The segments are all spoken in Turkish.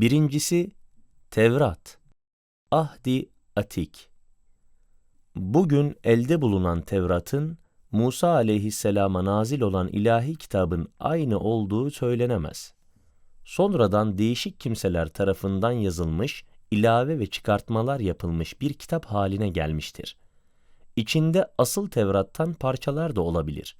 Birincisi Tevrat, Ahdi Atik. Bugün elde bulunan Tevrat'ın Musa aleyhisselama nazil olan ilahi kitabın aynı olduğu söylenemez. Sonradan değişik kimseler tarafından yazılmış, ilave ve çıkartmalar yapılmış bir kitap haline gelmiştir. İçinde asıl Tevrat'tan parçalar da olabilir.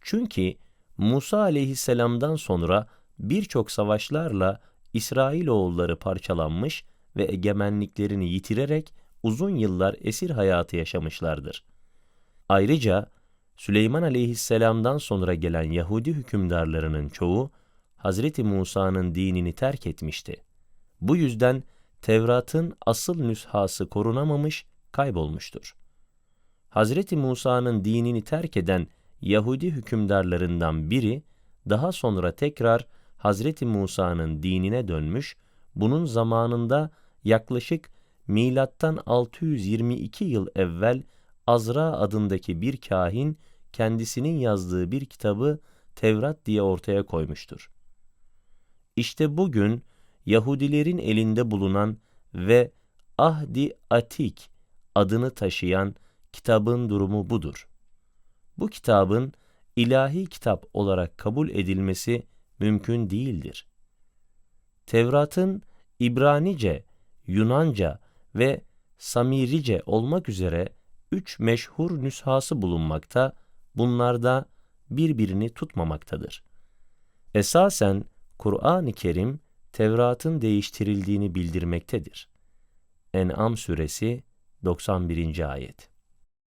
Çünkü Musa aleyhisselamdan sonra birçok savaşlarla İsrailoğulları parçalanmış ve egemenliklerini yitirerek uzun yıllar esir hayatı yaşamışlardır. Ayrıca Süleyman aleyhisselamdan sonra gelen Yahudi hükümdarlarının çoğu Hazreti Musa'nın dinini terk etmişti. Bu yüzden Tevrat'ın asıl nüshası korunamamış, kaybolmuştur. Hazreti Musa'nın dinini terk eden Yahudi hükümdarlarından biri daha sonra tekrar Hazreti Musa'nın dinine dönmüş, bunun zamanında yaklaşık milattan 622 yıl evvel Azra adındaki bir kahin kendisinin yazdığı bir kitabı Tevrat diye ortaya koymuştur. İşte bugün Yahudilerin elinde bulunan ve Ahdi Atik adını taşıyan kitabın durumu budur. Bu kitabın ilahi kitap olarak kabul edilmesi mümkün değildir. Tevrat'ın İbranice, Yunanca ve Samirice olmak üzere üç meşhur nüshası bulunmakta, bunlarda birbirini tutmamaktadır. Esasen Kur'an-ı Kerim Tevrat'ın değiştirildiğini bildirmektedir. En'am suresi 91. ayet